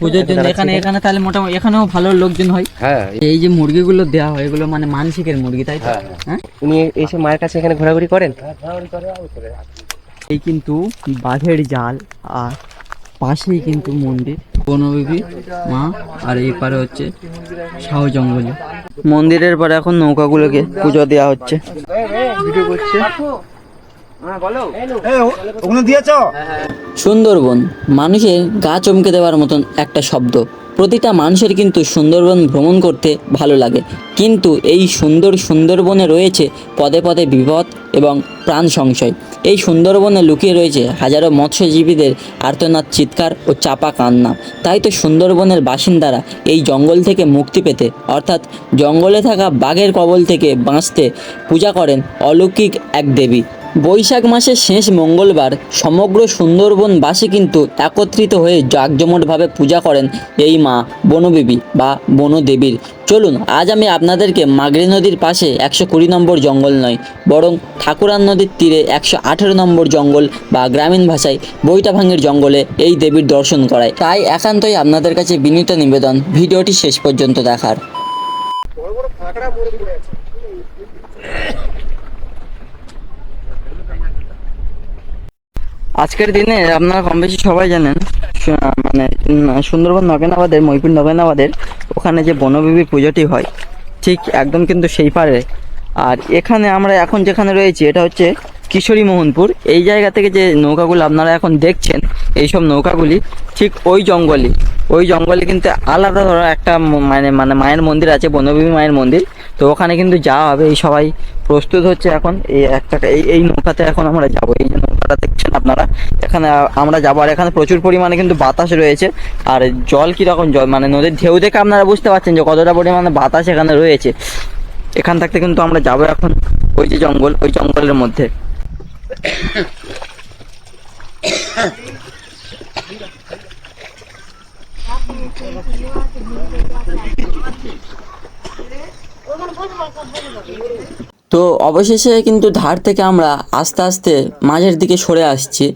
পুজোর জন্য এখানে এখানে তাহলে মোটামুটি এখানেও ভালো লোকজন হয়। হ্যাঁ। এই যে মুরগিগুলো দেওয়া হয় এগুলো মানে মানসিকের মুরগি তাই তো? হ্যাঁ, হ্যাঁ। উনি এসে মায়ের কাছে এখানে ঘোরাঘুরি করেন? এই কিন্তু বাঘের জাল আর পাশেই কিন্তু মন্দির। বনবিবি মা আর এই পারে হচ্ছে শাহ জঙ্গলে। মন্দিরের পরে এখন নৌকাগুলোকে পুজো দেওয়া হচ্ছে। ভিডিও করছে। সুন্দরবন মানুষের গা চমকে দেওয়ার মতন একটা শব্দ। প্রতিটা মানুষের কিন্তু সুন্দরবন ভ্রমণ করতে ভালো লাগে। কিন্তু এই সুন্দর সুন্দরবনে রয়েছে পদে পদে বিপদ এবং প্রাণ সংশয়। এই সুন্দরবনে লুকিয়ে রয়েছে হাজারো মৎস্যজীবীদের আর্তনাদ চিৎকার ও চাপা কান্না। তাই তো সুন্দরবনের বাসিন্দারা এই জঙ্গল থেকে মুক্তি পেতে অর্থাৎ জঙ্গলে থাকা বাঘের কবল থেকে বাঁচতে পূজা করেন অলৌকিক এক দেবী। বৈশাখ মাসের শেষ মঙ্গলবার সমগ্র সুন্দরবনবাসী কিন্তু একত্রিত হয়ে জাঁকজমটভাবে পূজা করেন এই মা বনদেবী বা বনদেবীর। চলুন, আজ আমি আপনাদেরকে মাগরি নদীর পাশে একশো কুড়ি নম্বর জঙ্গল নয়, বরং ঠাকুরান নদীর তীরে একশো আঠেরো নম্বর জঙ্গল বা গ্রামীণ ভাষায় বইটাভাঙের জঙ্গলে এই দেবীর দর্শন করায়। তাই একান্তই আপনাদের কাছে বিনীত নিবেদন, ভিডিওটি শেষ পর্যন্ত দেখার। আজকের দিনে আপনারা কম বেশি সবাই জানেন মানে সুন্দরবন নগেনাবাদের মহিপুর নগেনাবাদের ওখানে যে বনবিবির পুজোটি হয়, ঠিক একদম কিন্তু সেই পারে। আর এখানে আমরা এখন যেখানে রয়েছি, এটা হচ্ছে কিশোরী মোহনপুর এই জায়গা থেকে যে নৌকাগুলো আপনারা এখন দেখছেন, এইসব নৌকাগুলি ঠিক ওই জঙ্গলে। ওই জঙ্গলে কিন্তু আলাদা ধরো একটা মানে মানে মায়ের মন্দির আছে, বনবিবি মায়ের মন্দির। তো ওখানে কিন্তু যাওয়া হবে, এই সবাই প্রস্তুত হচ্ছে এখন। এই একটা, এই এই নৌকাতে এখন আমরা যাব, এই যে নৌকাটা দেখছেন আপনারা। এখানে আমরা যাব। আর এখানে প্রচুর পরিমাণে কিন্তু বাতাস রয়েছে। আর জল কীরকম জল? মানে নদীর ঢেউ দেখে আপনারা বুঝতে পারছেন যে কতটা পরিমাণে বাতাস এখানে রয়েছে। এখান থাকতে কিন্তু আমরা যাব এখন ওই যে জঙ্গল, ওই জঙ্গলের মধ্যে। তো অবশেষে কিন্তু ধার থেকে আমরা আস্তে আস্তে মাঝের দিকে সরে আসছি।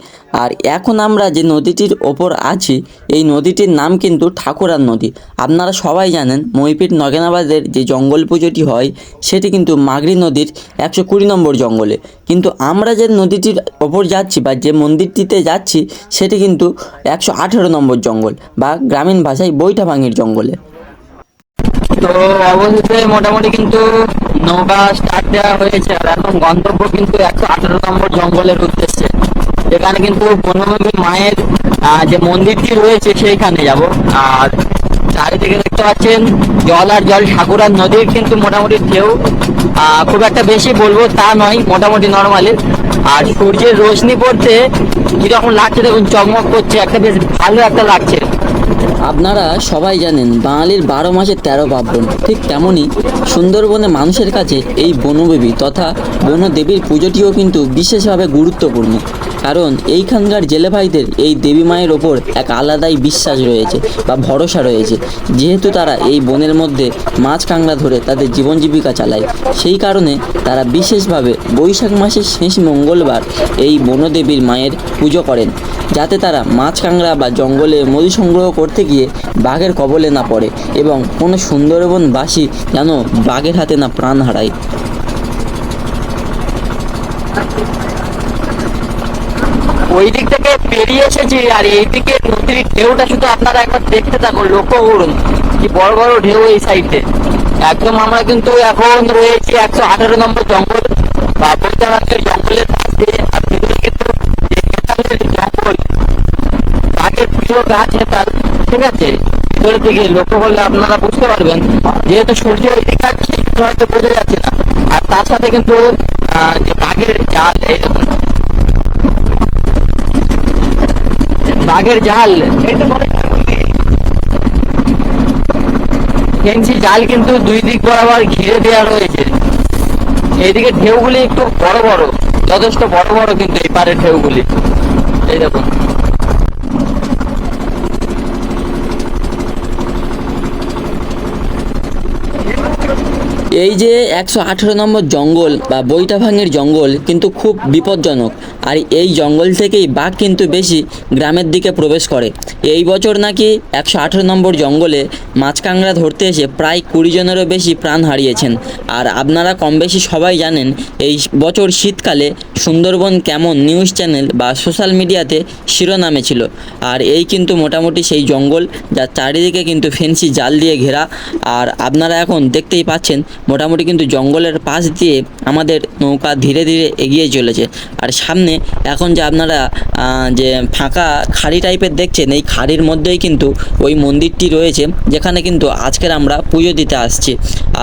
আর এখন আমরা যে নদীটির ওপর আছি, এই নদীটির নাম কিন্তু ঠাকুরার নদী। আপনারা সবাই জানেন মহিপিট নগেনাবাদের যে জঙ্গল পুজোটি হয়, সেটি কিন্তু মাগরি নদীর একশো কুড়ি নম্বর জঙ্গলে। কিন্তু আমরা যে নদীটির ওপর যাচ্ছি বা যে মন্দিরটিতে যাচ্ছি, সেটি কিন্তু একশো আঠেরো নম্বর জঙ্গল বা গ্রামীণ ভাষায় বৈঠাভাঙির জঙ্গলে। তো অবশেষে মোটামুটি কিন্তু নৌকা স্টার্ট দেওয়া হয়েছে। আর এখন গন্তব্য কিন্তু একশো আঠারো নম্বর জঙ্গলের উদ্দেশ্যে। এখানে কিন্তু বনভূমি মায়ের যে মন্দিরটি রয়েছে সেইখানে যাব। আর চারিদিকে দেখতে পাচ্ছেন জল আর জল ঠাকুরার নদীর কিন্তু মোটামুটি ঢেউ। খুব একটা বেশি বলব তা নয়, মোটামুটি নর্মালি আর সূর্যের রোশনি পড়তে কীরকম লাগছে দেখুন, চকমক করছে, একটা বেশ ভালো একটা লাগছে। আপনারা সবাই জানেন বাঙালির বারো মাসে তেরো পার্বণ। ঠিক তেমনই সুন্দরবনে মানুষের কাছে এই বনদেবী তথা বনদেবীর পুজোটিও কিন্তু বিশেষভাবে গুরুত্বপূর্ণ। কারণ এইখানকার জেলে ভাইদের এই দেবী মায়ের ওপর এক আলাদাই বিশ্বাস রয়েছে বা ভরসা রয়েছে। যেহেতু তারা এই বনের মধ্যে মাছ কাঁকড়া ধরে তাদের জীবন জীবিকা চালায়, সেই কারণে তারা বিশেষভাবে বৈশাখ মাসের শেষ মঙ্গলবার এই বনদেবীর মায়ের পুজো করেন। যাতে তারা মাছ কাঁকড়া বা জঙ্গলে মধু সংগ্রহ করতে গিয়ে বাঘের কবলে না পড়ে এবং কোনো সুন্দরবনবাসী যেন বাঘের হাতে না প্রাণ হারায়। ওই দিক থেকে পেরিয়ে এসেছি আর এই দিকে নদীর ঢেউটা শুধু আপনারা একবার দেখতে থাকুন লক্ষ্য করুন। কি বড় বড় ঢেউ এই সাইডে। একদম আমরা কিন্তু এখন রয়েছি একশো আঠারো নম্বর জঙ্গল। বা বৈদ্যনাথের জঙ্গলের পাশে আর ভিতরে জঙ্গল। বাঘের পুজো গাছ নেতাল ঠিক আছে? ভিতরে থেকে লক্ষ্য করলে আপনারা বুঝতে পারবেন। যেহেতু সূর্য ওই দিকে হয়তো বোঝা যাচ্ছে না। আর তার সাথে কিন্তু আহ, যে বাঘের জাল এরকম বাঘের জাল। ফেন্সি জাল কিন্তু দুই দিক বরাবর ঘিরে দেওয়া রয়েছে। এইদিকে ঢেউগুলি একটু বড় বড়, যথেষ্ট বড় বড় কিন্তু এই পারে ঢেউগুলি। এই দেখুন। এই যে একশো আঠেরো নম্বর জঙ্গল বা বৈঠাভাঙের জঙ্গল কিন্তু খুব বিপজ্জনক। আর এই জঙ্গল থেকেই বাঘ কিন্তু বেশি গ্রামের দিকে প্রবেশ করে। এই বছর নাকি একশো আঠেরো নম্বর জঙ্গলে মাছ কাঁকড়া ধরতে এসে প্রায় কুড়ি জনেরও বেশি প্রাণ হারিয়েছেন। আর আপনারা কম বেশি সবাই জানেন, এই বছর শীতকালে সুন্দরবন কেমন নিউজ চ্যানেল বা সোশ্যাল মিডিয়াতে শিরোনামে ছিল। আর এই কিন্তু মোটামুটি সেই জঙ্গল যার চারিদিকে কিন্তু ফেন্সি জাল দিয়ে ঘেরা। আর আপনারা এখন দেখতেই পাচ্ছেন মোটামুটি কিন্তু জঙ্গলের পাশ দিয়ে আমাদের নৌকা ধীরে ধীরে এগিয়ে চলেছে। আর সামনে এখন যে আপনারা যে ফাঁকা খাড়ি টাইপের দেখছেন, এই খাড়ির মধ্যেই কিন্তু ওই মন্দিরটি রয়েছে, যেখানে কিন্তু আজকের আমরা পুজো দিতে আসছি।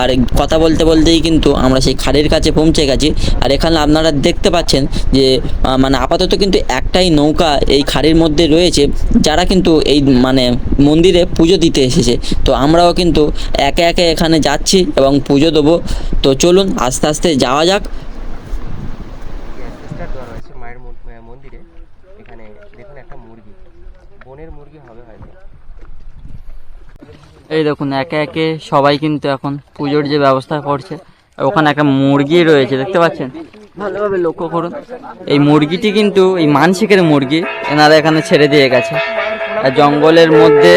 আর কথা বলতে বলতেই কিন্তু আমরা সেই খাড়ির কাছে পৌঁছে গেছি। আর এখানে আপনারা দেখতে পাচ্ছেন যে মানে আপাতত কিন্তু একটাই নৌকা এই খাড়ির মধ্যে রয়েছে, যারা কিন্তু এই মানে মন্দিরে পুজো দিতে এসেছে। তো আমরাও কিন্তু একে একে এখানে যাচ্ছি এবং পুজো দেবো। তো চলুন আস্তে আস্তে যাওয়া যাক। দেওয়া রয়েছে মায়ের মন্দিরে। এখানে দেখুন একটা মুরগি। বনের মুরগি হবে হয়তো। এই দেখুন একে একে সবাই কিন্তু এখন পুজোর যে ব্যবস্থা করছে আর ওখানে একটা মুরগি রয়েছে দেখতে পাচ্ছেন? ভালোভাবে লক্ষ্য করুন। এই মুরগিটি কিন্তু এই মানসিকের মুরগি এনারা এখানে ছেড়ে দিয়ে গেছে। আর জঙ্গলের মধ্যে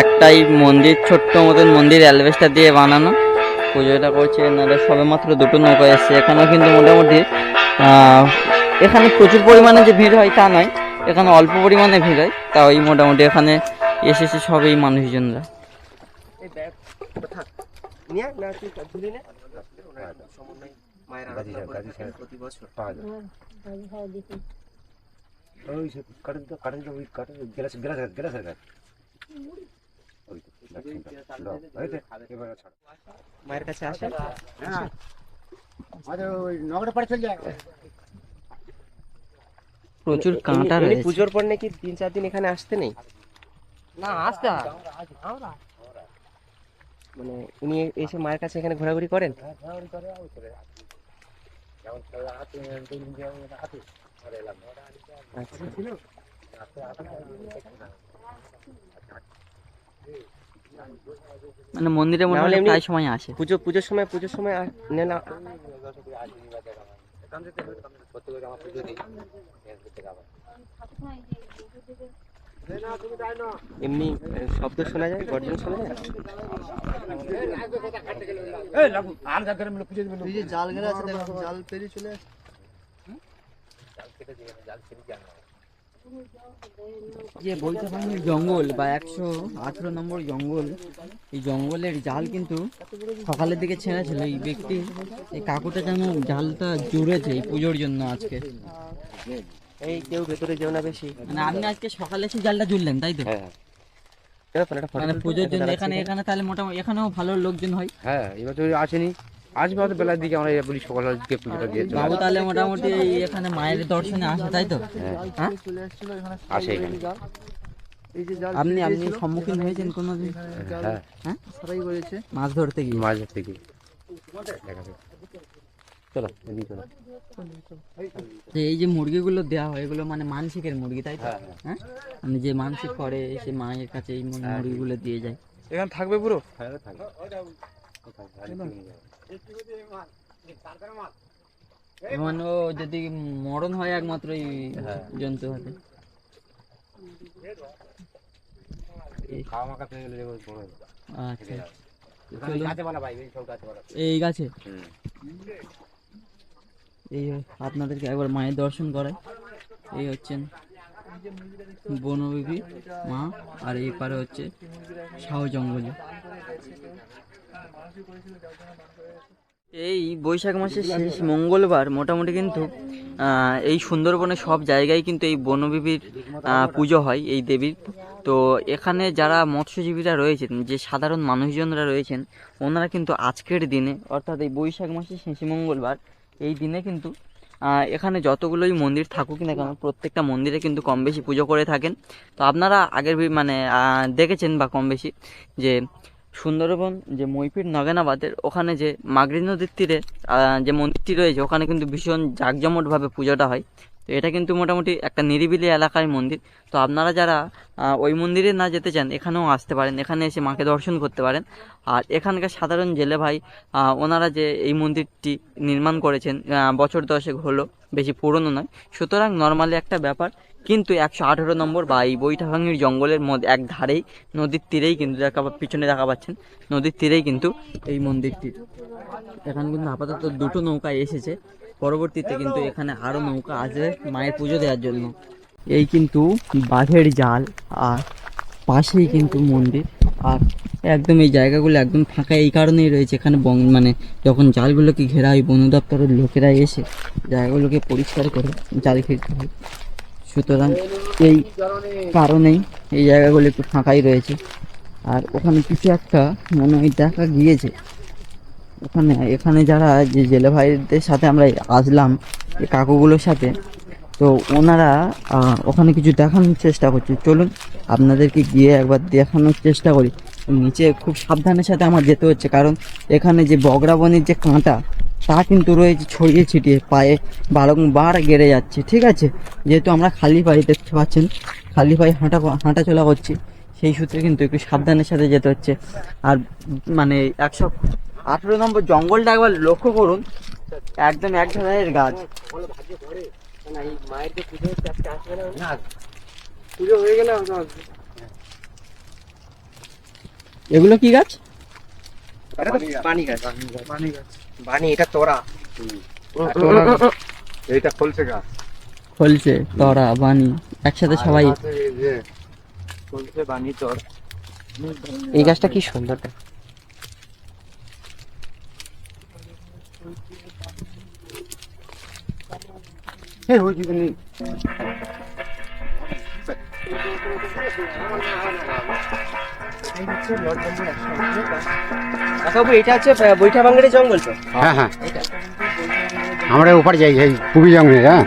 একটাই মন্দির ছোট্ট মতন মন্দির অ্যালভেস্টার দিয়ে বানানো। পুজোটা করছে এনারা সবে মাত্র দুটো নৌকা এসছে এখানেও কিন্তু মোটামুটি এখানে প্রচুর পরিমাণে যে ভিড় হয় তা নয় এখানে অল্প পরিমাণে ভিড় হয় তা ওই মোটামুটি এখানে এসেছে সবই মানুষজনরা। এই তুই গ্লাস গ্লাস গ্লাস মায়ের কাছে আসেন আমাদের ওই নগরে পাড়ে চলে যায় প্রচুর কাঁটা রয়েছে পুজোর পর নাকি তিন চার দিন এখানে আসতে নেই না আসতে মানে উনি এসে মায়ের কাছে এখানে ঘোরাঘুরি করেন আচ্ছা মানে মন্দিরে মনে হয় এমনি- প্রায় সময় আসে। পুজো পুজোর সময় পুজোর সময় না এমনি শব্দ শোনা যায় গর্জন শোনা যায়? জাল গেলে আছে জাল পেরিয়ে চলে আসে যে বলতে পারেন জঙ্গল বা একশো আঠেরো নম্বর জঙ্গল এই জঙ্গলের জাল কিন্তু সকালের দিকে ছেড়েছিল। এই ব্যক্তি এই কাকুটা যেন জালটা জুড়েছে এই পুজোর জন্য আজকে। এই কেউ ভেতরে যেও না বেশি। মানে আপনি আজকে সকালে এসে জালটা জুড়লেন তাই তো? একটা photo মানে পুজোর জন্য এখানে এখানে তাহলে মোটামুটি এখানেও ভালো লোকজন হয়। হ্যাঁ এবার তো আসেনি আসবে হয়তো বেলার দিকে আমরা বলি সকালের দিকে পুজোটা দিয়ে বাবু তাহলে মোটামুটি এই এখানে মায়ের দর্শনে আসে তাই তো? হ্যাঁ। এখানে আসে এখানে। যে জাল আপনি আপনি সম্মুখীন হয়েছেন কোনোদিন? হ্যাঁ। হ্যাঁ? সারাই করেছে মাছ ধরতে গিয়ে। দেখা চলো চলো। এই যে মুরগিগুলো দেওয়া হয় এগুলো মানে মানসিকের মুরগি তাই তো? হ্যাঁ মানে যে মানসিক করে সে মায়ের কাছে এই মুর- মুরগিগুলো দিয়ে যায়। এখানে থাকবে পুরো? হ্যাঁ থাকে মানে ও যদি মরণ হয় একমাত্র এই জন্তু হাতে। হবে। আচ্ছা। গাছে এই এই এই আপনাদেরকে একবার মায়ের দর্শন করায় এই হচ্ছেন বনবিবি মা আর এই পারে হচ্ছে শাহ জঙ্গলে। এই বৈশাখ মাসের শেষ মঙ্গলবার মোটামুটি কিন্তু এই সুন্দরবনের সব জায়গায় কিন্তু এই বনবিবির পুজো হয় এই দেবীর। তো এখানে যারা মৎস্যজীবীরা রয়েছেন, যে সাধারণ মানুষজনরা রয়েছেন, ওনারা কিন্তু আজকের দিনে, অর্থাৎ এই বৈশাখ মাসের শেষ মঙ্গলবার, এই দিনে কিন্তু এখানে যতগুলোই মন্দির থাকুক না কেন, প্রত্যেকটা মন্দিরে কিন্তু কম বেশি পুজো করে থাকেন। তো আপনারা আগের মানে দেখেছেন বা কম বেশি যে সুন্দরবন, যে মৈপির নগেনাবাদের, ওখানে যে মাগরি নদীর তীরে যে মন্দিরটি রয়েছে, ওখানে কিন্তু ভীষণ জাঁকজমটভাবে পুজোটা হয়। তো এটা কিন্তু মোটামুটি একটা নিরিবিলি এলাকার মন্দির। তো আপনারা যারা ওই মন্দিরে না যেতে চান, এখানেও আসতে পারেন। এখানে এসে মাকে দর্শন করতে পারেন। আর এখানকার সাধারণ জেলে ভাই ওনারা যে এই মন্দিরটি নির্মাণ করেছেন বছর দশেক হলো, বেশি পুরনো নয়। সুতরাং নর্মালি একটা ব্যাপার কিন্তু একশো আঠেরো নম্বর বা এই বৈঠাভাঙির জঙ্গলের মধ্যে এক ধারেই, নদীর তীরেই কিন্তু দেখা পিছনে দেখা পাচ্ছেন। নদীর তীরেই কিন্তু এই মন্দিরটি। এখানে কিন্তু আপাতত দুটো নৌকা এসেছে। পরবর্তীতে কিন্তু এখানে আরও নৌকা আসবে মায়ের পুজো দেওয়ার জন্য। এই কিন্তু বাঁধের জাল আর পাশেই কিন্তু মন্দির। আর একদম এই জায়গাগুলো একদম ফাঁকা এই কারণেই রয়েছে। এখানে বন মানে যখন জালগুলোকে ঘেরা হয়, বন দপ্তরের লোকেরা এসে জায়গাগুলোকে পরিষ্কার করে জাল ঘিরতে হয়। সুতরাং এই কারণেই এই জায়গাগুলো একটু ফাঁকাই রয়েছে। আর ওখানে কিছু একটা মনে হয় দেখা গিয়েছে। ওখানে, এখানে যারা যে জেলে ভাইদের সাথে আমরা আসলাম এই কাকুগুলোর সাথে, তো ওনারা ওখানে কিছু দেখানোর চেষ্টা করছে। চলুন, আপনাদেরকে গিয়ে একবার দেখানোর চেষ্টা করি। নিচে খুব সাবধানের সাথে আমার যেতে হচ্ছে, কারণ এখানে যে বগরাবনির যে কাঁটা তা কিন্তু রয়েছে ছড়িয়ে ছিটিয়ে পায়ে বারংবার গেড়ে যাচ্ছে, ঠিক আছে? যেহেতু আমরা খালি পায়ে দেখতে পাচ্ছেন, খালি পায়ে হাঁটা হাঁটা চলা করছি, সেই সূত্রে কিন্তু একটু সাবধানের সাথে যেতে হচ্ছে। আর মানে একশো আঠেরো নম্বর জঙ্গলটা একবার লক্ষ্য করুন, একদম এক ধরনের গাছ। এগুলো কি গাছ? এটা তো গাছ। গাছ। এটা তোরা। এইটা খোলছে গা ফলছে তরা বানি একসাথে সবাই। খোলছে বানি তোর। এই গাছটা কি সুন্দর এই কাকাবু এটা হচ্ছে বৈঠা বাঙ্গারি জঙ্গল তো? হ্যাঁ হ্যাঁ। আমরা ওপারে যাই এই পুবি জঙ্গলে হ্যাঁ?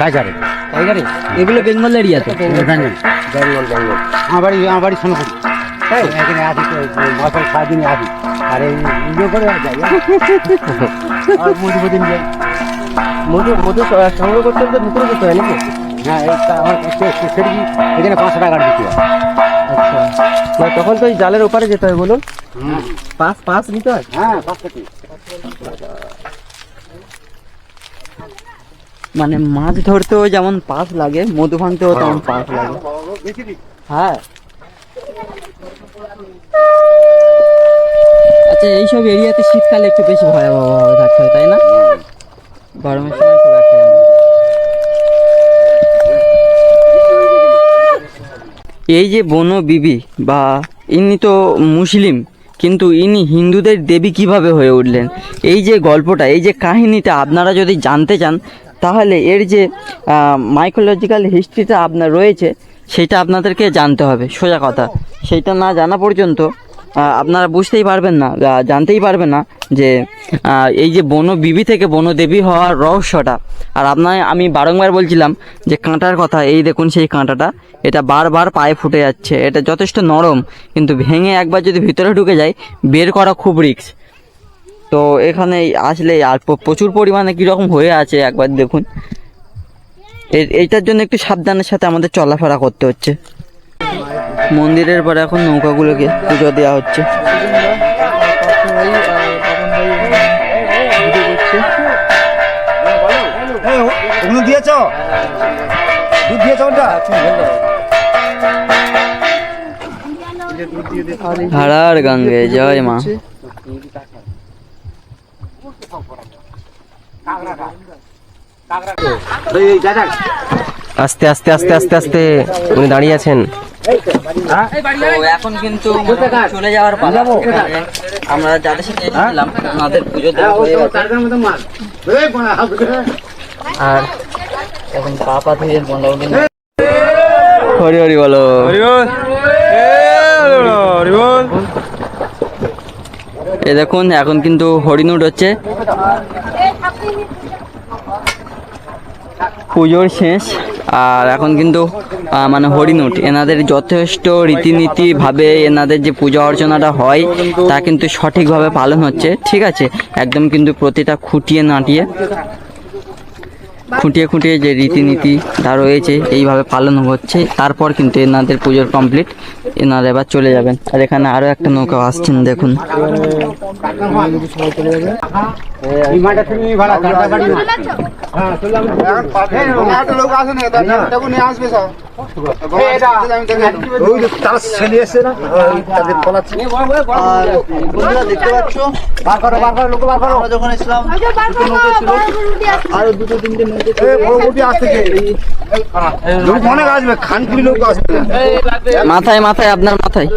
কাজারে টাইগারে এগুলো বেঙ্গল এরিয়া তো? বেঙ্গল। বেঙ্গল বেঙ্গল। আমার বাড়ি আমার বাড়ি সোনাপুর। এখানে আসি তো মাসাল সারাদিনে আসি আর এই ইয়ে করে যাই আর মুদি মুদিন যাই। মধু মধু সংগ্রহ করতে হলে ভিতরে যেতে হয় নাকি? হ্যাঁ আমার সেটি এখানে পাঁচশো টাকা দিতে হয়। আচ্ছা। তখন তো ওই জালের ওপারে যেতে হয় বলুন। পাঁচ পাঁচ নিতে হয় হ্যাঁ মানে মাছ ধরতেও যেমন পাস লাগে মধু ভাঙতেও তেমন পাস লাগে। হ্যাঁ। আচ্ছা এইসব এরিয়াতে শীতকালে একটু বেশি ভয়াবহ থাকতে হয় তাই না? গরমের সময় এই যে বন বিবি বা ইনি তো মুসলিম, কিন্তু ইনি হিন্দুদের দেবী কীভাবে হয়ে উঠলেন? এই যে গল্পটা, এই যে কাহিনীটা আপনারা যদি জানতে চান, তাহলে এর যে মাইকোলজিক্যাল হিস্ট্রিটা আপনার রয়েছে, সেটা আপনাদেরকে জানতে হবে। সোজা কথা, সেটা না জানা পর্যন্ত আপনারা বুঝতেই পারবেন না জানতেই পারবেন না যে এই যে বন বিবি থেকে বনদেবী হওয়ার রহস্যটা। আর আপনার আমি বারংবার বলছিলাম যে কাঁটার কথা, এই দেখুন সেই কাঁটাটা, এটা বারবার পায়ে ফুটে যাচ্ছে, এটা যথেষ্ট নরম, কিন্তু ভেঙে একবার যদি ভিতরে ঢুকে যায়, বের করা খুব রিস্ক। তো এখানে আসলে, আর প্রচুর পরিমাণে কীরকম হয়ে আছে, একবার দেখুন। এইটার জন্য একটু সাবধানের সাথে আমাদের চলাফেরা করতে হচ্ছে। মন্দিরের পরে এখন নৌকাগুলোকে পুজো দেওয়া হচ্ছে। দিয়েছ? দুধ দিয়েছ ওটা? হারার গঙ্গে জয় মা। আস্তে আস্তে আস্তে আস্তে আস্তে। উনি দাঁড়িয়ে আছেন। এখন কিন্তু চলে যাওয়ার পালা। আমরা যাদের সাথে এসেছিলাম ওনাদের পুজো আর এখন পা পা ধুয়ে মোটামুটি হরি হরি বলো। এ দেখুন এখন কিন্তু হরিণুট হচ্ছে। পুজোর শেষ, আর এখন কিন্তু মানে হরিণুট এনাদের যথেষ্ট রীতিনীতি ভাবে এনাদের যে পূজা অর্চনাটা হয়, তা কিন্তু সঠিকভাবে পালন হচ্ছে, ঠিক আছে? একদম কিন্তু প্রতিটা খুঁটিয়ে নাটিয়ে, খুঁটিয়ে খুঁটিয়ে যে রীতিনীতি তা রয়েছে, এইভাবে পালন হচ্ছে, তারপর কিন্তু এনাদের পুজোর কমপ্লিট, এনারা এবার চলে যাবেন। আর এখানে আরও একটা নৌকা আসছেন, দেখুন। তারা ছেলে এসে না তাদের পলাচ্ছে। বন্ধুরা দেখতে পাচ্ছ? বার করো বার করো লোক বার করো। আমরা যখন এসলাম দুটো নৌকো ছিল। আরও দুটো তিনটে নৌকো ছিল। পরবর্তী আসতে লোক অনেক আসবে খানপুরি লোক আসবে। মাথায় মাথায় আপনার মাথায়।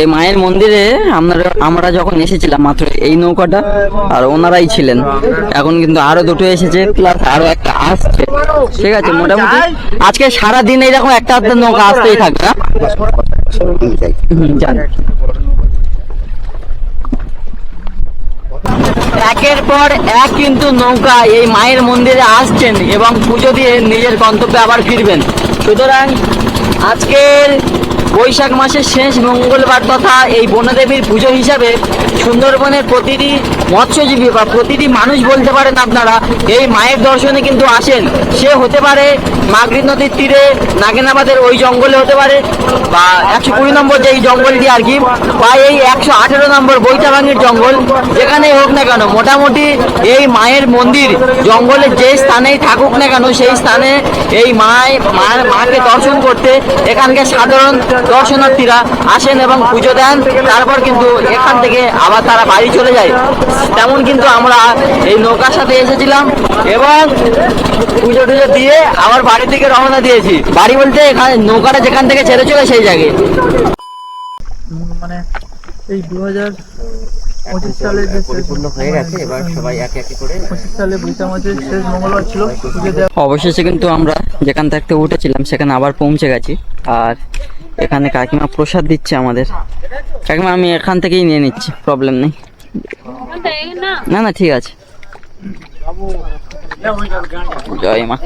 এই মায়ের মন্দিরে আমরা আমরা যখন এসেছিলাম মাত্র এই নৌকাটা, আর ওনারাই ছিলেন। এখন কিন্তু আরও দুটো এসেছে প্লাস আরও একটা আসছে। ঠিক আছে, মোটামুটি। আজকে সারা দিন এইরকম একটা একটা নৌকা আসতেই থাকবে? একের পর এক কিন্তু নৌকা এই মায়ের মন্দিরে আসছেন এবং পুজো দিয়ে নিজের গন্তব্যে আবার ফিরবেন। সুতরাং আজকের বৈশাখ মাসের শেষ মঙ্গলবার তথা এই বনদেবীর পুজো হিসাবে সুন্দরবনের প্রতিটি মৎস্যজীবী বা প্রতিটি মানুষ বলতে পারেন আপনারা, এই মায়ের দর্শনে কিন্তু আসেন। সে হতে পারে মাগরী নদীর তীরে, নাগেনাবাদের ওই জঙ্গলে হতে পারে, বা একশো কুড়ি নম্বর যে এই জঙ্গলটি আর কি, বা এই একশো আঠেরো নম্বর বৈতাবাঙ্গের জঙ্গল, যেখানেই হোক না কেন, মোটামুটি এই মায়ের মন্দির জঙ্গলের যে স্থানেই থাকুক না কেন, সেই স্থানে এই মায়, মায়ের মাকে দর্শন করতে এখানকার সাধারণ দর্শনার্থীরা আসেন এবং পুজো দেন। তারপর কিন্তু এখান থেকে আবার তারা বাড়ি চলে যায়। তেমন কিন্তু আমরা এই নৌকার সাথে এসেছিলাম এবং পুজো টুজো দিয়ে আবার বাড়ি থেকে রওনা দিয়েছি। বাড়ি বলতে এখানে নৌকাটা যেখান থেকে ছেড়ে চলে সেই জায়গায়। মানে এই দু হাজার পঁচিশ সালে যে পরিপূর্ণ হয়ে গেছে এবার সবাই একে একে করে পঁচিশ সালে বৈশাখ মাসের শেষ মঙ্গলবার ছিল অবশেষে কিন্তু আমরা যেখান থেকে উঠেছিলাম সেখানে আবার পৌঁছে গেছি। আর এখানে কাকিমা প্রসাদ দিচ্ছে আমাদের। কাকিমা আমি এখান থেকেই নিয়ে নিচ্ছি প্রবলেম নেই। না না ঠিক আছে জয় মা